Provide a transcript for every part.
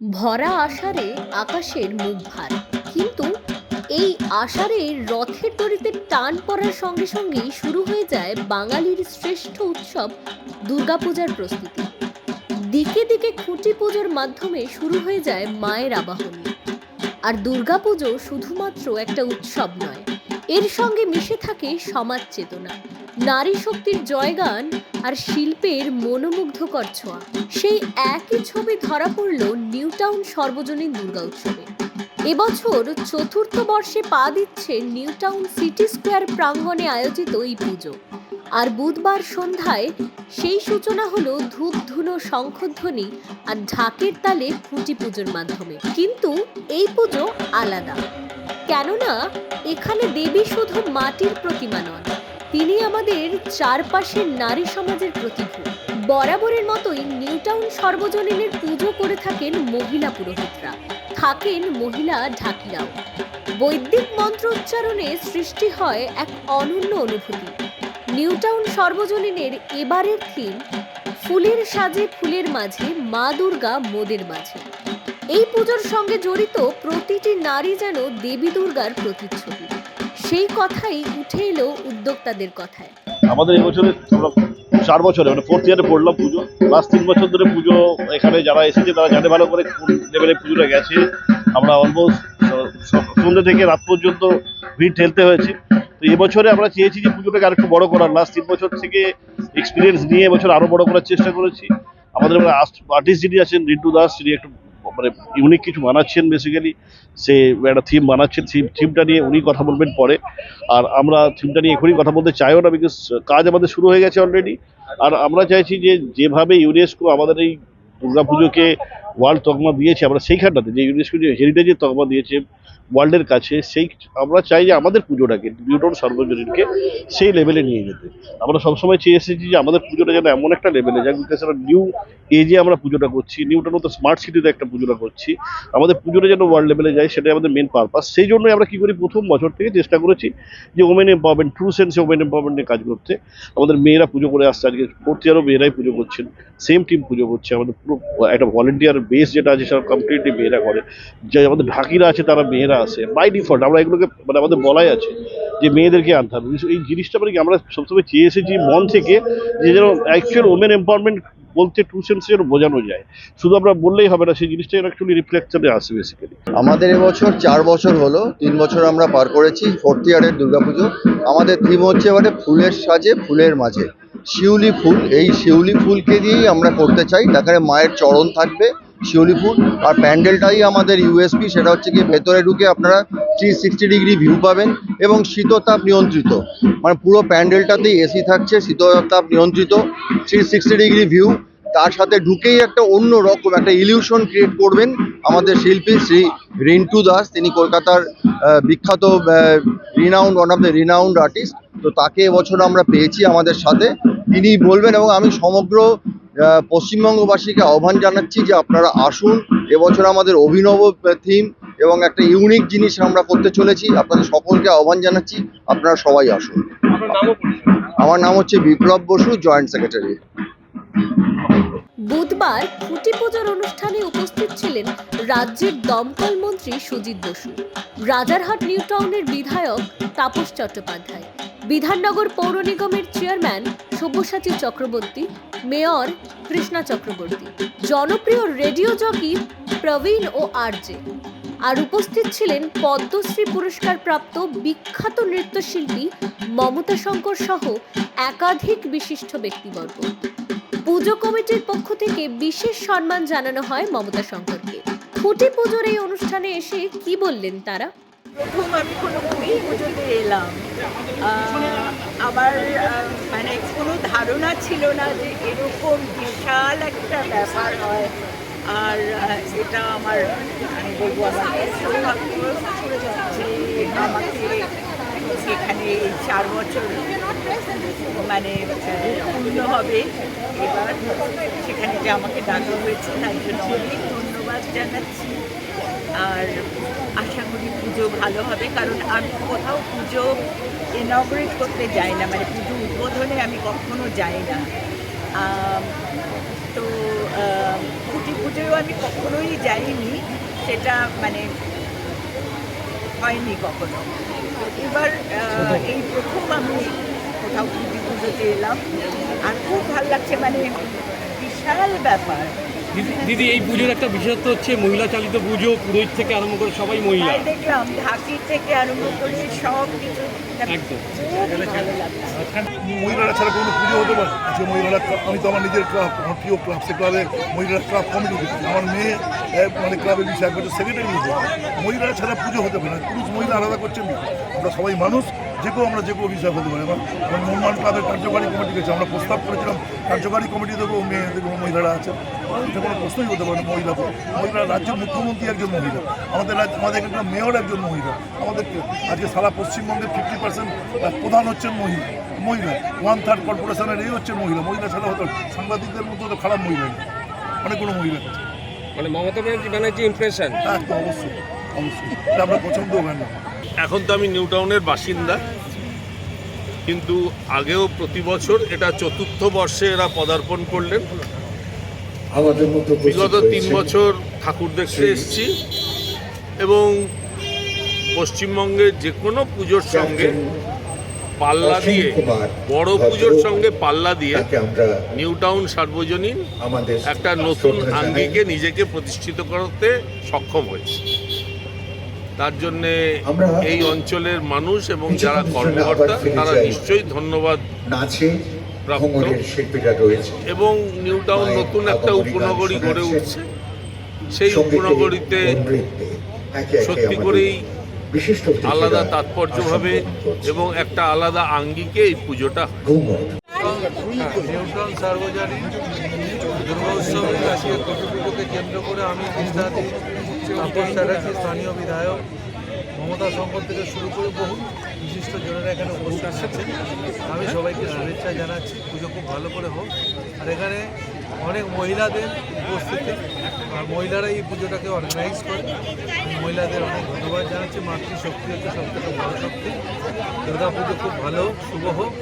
ভরা আষাঢ়ে আকাশের মুখ ভার কিন্তু এই আষাঢ়ে রথের দড়িতে টান পড়ার সঙ্গে সঙ্গেই শুরু হয়ে যায় বাঙালির শ্রেষ্ঠ উৎসব দুর্গাপূজার প্রস্তুতি। দিকে দিকে খুঁটি পুজোর মাধ্যমে শুরু হয়ে যায় মায়ের আবাহন। আর দুর্গাপুজো শুধুমাত্র একটা উৎসব নয়, এর সঙ্গে মিশে থাকে সমাজ চেতনা। নারী শক্তির জয়গান আর শিল্পের মনোমুগ্ধকর ছোঁয়া। সেই একই ছবি ধরা পড়ল নিউ টাউন সর্বজনীন দুর্গা উৎসবে। এবছর চতুর্থ বর্ষে পা দিচ্ছে নিউ টাউন সিটি স্কোয়ার প্রাঙ্গণে আয়োজিত এই পুজো। আর বুধবার সন্ধ্যায় সেই সূচনা হলো ধূপ, ধুনো, শঙ্খধ্বনি আর ঢাকের তালে খুঁটি পুজোর মাধ্যমে। কিন্তু এই পুজো আলাদা। কেননা এখানে দেবী শুধু মাটির প্রতিমা নন তিনি আমাদের চারপাশের নারী সমাজের প্রতিভূ বরাবরের মতোই নিউ টাউন সর্বজনীনের পুজো করে থাকেন মহিলা পুরোহিতরা। থাকেন মহিলা ঢাকিরাও বৈদিক মন্ত্র উচ্চারণে সৃষ্টি হয় এক অনন্য অনুভূতি। নিউ টাউন সর্বজনীনের এবারের থিম, ফুলের সাজে ফুলের মাঝে মা দুর্গা মোদের মাঝে। এই পুজোর সঙ্গে জড়িত প্রতিটি নারী যেন দেবী দুর্গার প্রতিচ্ছবি। সেই কথাই উঠে এলো উদ্যোক্তাদের কথায়। আমাদের এবছরে আমরা চার বছরে মানে ফোর্থ ইয়ারে পড়লাম পুজো। লাস্ট তিন বছর ধরে পুজো এখানে যারা এসেছে তারা জানে ভালো করে কোন লেভেলে পুজোটা গেছে। আমরা অলমোস্ট সন্ধ্যে থেকে রাত পর্যন্ত ভিড় ঠেলতে হয়েছে। তো এবছরে আমরা চেয়েছি যে পুজোটাকে আরেকটু বড় করার। লাস্ট তিন বছর থেকে এক্সপিরিয়েন্স নিয়ে এবছর আরও বড় করার চেষ্টা করেছি। আমাদের আর্টিস্ট যিনি আছেন, রিন্টু দাস তিনি একটু মানে ইউনিক কিছু বানাচ্ছেন বেসিক্যালি সে একটা থিম বানাচ্ছেন থিম থিমটা নিয়ে উনি কথা বলবেন পরে। আর আমরা থিমটা নিয়ে এখনই কথা বলতে চাইও না বিকজ কাজ আমাদের শুরু হয়ে গেছে অলরেডি আর আমরা চাইছি যে যেভাবে ইউনেস্কো আমাদের এই দুর্গাপুজোকে ওয়ার্ল্ড তকমা দিয়েছে, আমরা সেইখানটাতে যে ইউনেস্কো যে হেরিটেজের তকমা দিয়েছে ওয়ার্ল্ডের কাছে সেই আমরা চাই যে আমাদের পুজোটাকে, নিউটন সর্বজনীনকে সেই লেভেলে নিয়ে যেতে। আমরা সবসময় চেয়ে এসেছি যে আমাদের পুজোটা যেন এমন একটা লেভেলে আমরা নিউ এজে আমরা পুজোটা করছি নিউটন তো স্মার্ট সিটিতে একটা পুজোটা করছি। আমাদের পুজোটা যেন ওয়ার্ল্ড লেভেলে যায়, সেটাই আমাদের মেন পারপাস সেই জন্যই আমরা কি করি, প্রথম বছর থেকে চেষ্টা করেছি যে ওমেন এম্পাওয়ারমেন্ট ট্রু সেন্সে ওমেন এম্পাওয়ারমেন্ট নিয়ে কাজ করতে। আমাদের মেয়েরা পুজো করে আসছে, আজকে ফোর্থ ইয়ারও মেয়েরাই পুজো করছেন সেম টিম পুজো করছে। আমাদের পুরো একটা ভলেন্টিয়ার বেস যেটা আছে, সেটা কমপ্লিটলি মেয়েরা করে। যে আমাদের ঢাকিরা আছে, তারা মেয়েরা। আছে বাই ডিফল্ট আমরা এগুলোকে মানে আমাদের বলাই আছে যে মেয়েদেরকে আনতে হবে। এই জিনিসটা মানে কি, আমরা সবসময় চেয়ে এসেছি মন থেকে যে যেন অ্যাকচুয়াল ওমেন এম্পাওয়ারমেন্ট বলতে টু সেন্সে যেন বোঝানো যায়। শুধু আমরা বললেই হবে না, সেই জিনিসটা অ্যাকচুয়ালি রিফ্লেকশনে আসে বেসিক্যালি আমাদের এবছর চার বছর হলো, তিন বছর আমরা পার করেছি ফোর্থ ইয়ারের দুর্গাপুজো। আমাদের থিম হচ্ছে এবারে ফুলের সাজে, ফুলের মাঝে। শিউলি ফুল, এই শিউলি ফুলকে দিয়েই আমরা করতে চাই তাখানে মায়ের চরণ থাকবে। শিউলি ফুল আর প্যান্ডেলটাই আমাদের ইউএসপি, সেটা হচ্ছে কি ভেতরে ঢুকে আপনারা থ্রি সিক্সটি ডিগ্রি ভিউ পাবেন এবং শীততাপ নিয়ন্ত্রিত। মানে পুরো প্যান্ডেলটাতেই এসি থাকছে, শীততাপ নিয়ন্ত্রিত থ্রি সিক্সটি ডিগ্রি ভিউ তার সাথে ঢুকেই একটা অন্য রকম, একটা ইলিউশন ক্রিয়েট করবেন আমাদের শিল্পী শ্রী রিন্টু দাস। তিনি কলকাতার বিখ্যাত renowned one of the renowned artist তো তাকে এবছর আমরা পেয়েছি আমাদের সাথে। তিনি বলবেন এবং আমি সমগ্র পশ্চিমবঙ্গবাসীকে আহ্বান জানাচ্ছি যে আপনারা আসুন। এবছর আমাদের অভিনব থিম এবং একটা ইউনিক জিনিস আমরা করতে চলেছি। আপনাদের সকলকে আহ্বান জানাচ্ছি আপনারা সবাই আসুন। আমার নাম হচ্ছে বিপ্লব বসু জয়েন্ট সেক্রেটারি। বুধবার খুঁটি পুজোর অনুষ্ঠানে উপস্থিত ছিলেন রাজ্যের দমকল মন্ত্রী সুজিত বসু রাজারহাট নিউ টাউনের বিধায়ক তাপস চট্টোপাধ্যায় বিধাননগর পৌর নিগমের চেয়ারম্যান সব্যসাচী চক্রবর্তী, মেয়র কৃষ্ণা চক্রবর্তী, জনপ্রিয় রেডিও জকি প্রবীণ ও আরজে। আর উপস্থিত ছিলেন পদ্মশ্রী পুরস্কার প্রাপ্ত বিখ্যাত নৃত্যশিল্পী মমতা শঙ্কর সহ একাধিক বিশিষ্ট ব্যক্তিবর্গ। পুজো কমিটির পক্ষ থেকে বিশেষ সম্মান জানানো হয় মমতা শঙ্করকে খুঁটি পুজোর এই অনুষ্ঠানে এসে কি বললেন তারা? প্রথম আমি কোনো এই পুজোতে এলাম। আমার মানে কোনো ধারণা ছিল না যে এরকম বিশাল একটা ব্যাপার হয়। আর এটা আমার, আমি বলব যে আমাকে এখানে চার বছর মানে পূর্ণ হবে। এবার সেখানে যে আমাকে ডাকা হয়েছে, তার জন্য অনেক ধন্যবাদ জানাচ্ছি। আর আশা করি পুজো ভালো হবে, কারণ আমি কোথাও পুজো ইনগ্রেট করতে যাই না মানে পুজো উদ্বোধনে আমি কখনো যাই না। তো খুঁটি পুজোও আমি কখনোই যাইনি, সেটা মানে হয়নি কখনো। এবার এই প্রথম আমি কোথাও খুঁটি পুজোতে এলাম, আর খুব ভালো লাগছে মানে বিশাল ব্যাপার। দিদি- দিদি এই পুজোর একটা বিশেষত্ব হচ্ছে মহিলা চালিত পুজো পুরোহিত থেকে আরম্ভ করে সবাই মহিলা। দেখলাম ঢাকি থেকে আরম্ভ করে সব কিছু। একদম। মহিলারা ছাড়া কোনো পুজো হতে পারে আজকে মহিলারা ক্লাব- আমি তো আমার নিজের ক্লাব আমার প্রিয় ক্লাব সে ক্লাবের মহিলারা ক্লাব কমিটি আমার মেয়ে মানে ক্লাবের বিষয়ে সেক্রেটারি হয়েছে মহিলারা ছাড়া পুজো হতে পারে না। পুরুষ মহিলা আলাদা করছেন আমরা সবাই মানুষ যে কেউ আমরা যে কেউ বিষয় হতে পারি। এবং আমার মনমান ক্লাবের কার্যকারী কমিটি গেছে আমরা প্রস্তাব করেছিলাম কার্যকারী কমিটি দেবো মেয়ে দেবো মহিলারা আছে। এটা কোনো প্রশ্নই হতে পারে মহিলা মহিলা রাজ্যের মুখ্যমন্ত্রী একজন মহিলা। আমাদের রাজ্য আমাদের এখানকার মেয়র একজন মহিলা। আমাদের আজকে সারা পশ্চিমবঙ্গের ফিফটি পার্সেন্ট প্রধান হচ্ছেন মহিলা। মহিলা। ওয়ান থার্ড কর্পোরেশনের এই হচ্ছে মহিলা। মহিলা ছাড়া হতো সাংবাদিকদের মতো তো খারাপ মহিলা নেই। অনেকগুলো মহিলা মানে মমতা ব্যানার্জি ব্যানার্জি ইমপ্রেশন হ্যাঁ অবশ্যই। আমরা এখন তো আমি নিউ টাউনের বাসিন্দা। কিন্তু আগেও প্রতি বছর এটা চতুর্থ বর্ষে এরা পদার্পণ করলেন। আমাদের মতো বিগত তিন বছর ঠাকুর দেখতে এসেছি। এবং পশ্চিমবঙ্গের যে কোনো পুজোর সঙ্গে পাল্লা দিয়ে বড় পুজোর সঙ্গে পাল্লা দিয়ে নিউ টাউন সার্বজনীন আমাদের একটা নতুন আঙ্গিকে নিজেকে প্রতিষ্ঠিত করতে সক্ষম হয়েছে। তার জন্যে এই অঞ্চলের মানুষ এবং যারা কর্মকর্তা তারা নিশ্চয়ই ধন্যবাদ নাচে প্রাপ্ত। এবং নিউ টাউন নতুন একটা উপনগরী গড়ে উঠছে। সেই উপনগরীতে সত্যি করেই আলাদা তাৎপর্যভাবে এবং একটা আলাদা আঙ্গিকে এই পুজোটা নিউটন সার্বজনীন দুর্গা উৎসবে আজকে কপি কেন্দ্র করে আমি কৃষ্ণাদি তাপস চ্যাটার্জি, স্থানীয় বিধায়ক মমতা শঙ্কর থেকে শুরু করে বহু বিশিষ্ট জনেরা এখানে উপস্থিত আছেন আমি সবাইকে শুভেচ্ছা জানাচ্ছি। পুজো খুব ভালো করে হোক। আর এখানে অনেক মহিলাদের উপস্থিতি। আর মহিলারা এই পুজোটাকে অর্গানাইজ করে। মহিলাদের অনেক ধন্যবাদ জানাচ্ছি। মাতৃশক্তি হচ্ছে সব থেকে বড় শক্তি। দুর্গা পুজো খুব ভালো হোক, শুভ হোক।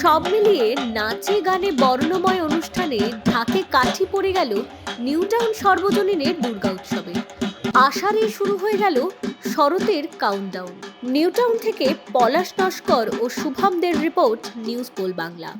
সব মিলিয়ে নাচে গানে বর্ণময় অনুষ্ঠানে ঢাকে কাঠি পড়ে গেল নিউটাউন সর্বজনীনের দুর্গা উৎসবে। আষাঢ়ে শুরু হয়ে গেল শরতের কাউন্টডাউন নিউটাউন থেকে পলাশ নস্কর ও শুভমদের রিপোর্ট নিউজ পোল বাংলা।